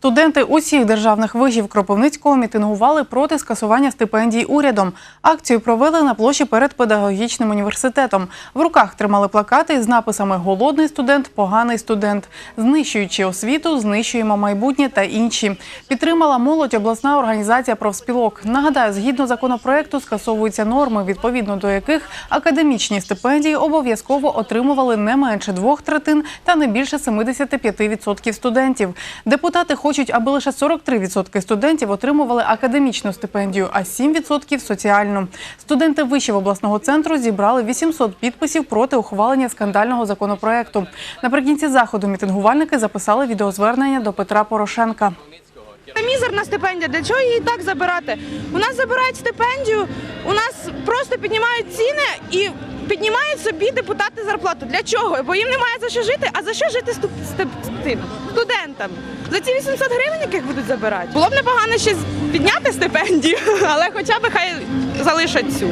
Студенти усіх державних вишів Кропивницького мітингували проти скасування стипендій урядом. Акцію провели на площі перед педагогічним університетом. В руках тримали плакати з написами Голодний студент, поганий студент, знищуючи освіту, знищуємо майбутнє та інші. Підтримала молодь обласна організація профспілок. Нагадаю, згідно законопроекту скасовуються норми, відповідно до яких академічні стипендії обов'язково отримували не менше двох третин та не більше 75% студентів. Депутати хочуть, аби лише 43% студентів отримували академічну стипендію, а 7% – соціальну. Студенти вишів обласного центру зібрали 800 підписів проти ухвалення скандального законопроекту. Наприкінці заходу мітингувальники записали відеозвернення до Петра Порошенка. Це мізерна стипендія. Для чого її так забирати? У нас забирають стипендію, у нас просто піднімають ціни і піднімають собі депутати зарплату. Для чого? Бо їм немає за що жити. А за що жити студентам? За ці 800 гривень, яких будуть забирати? Було б непогано ще підняти стипендію, але хоча б хай залишать цю.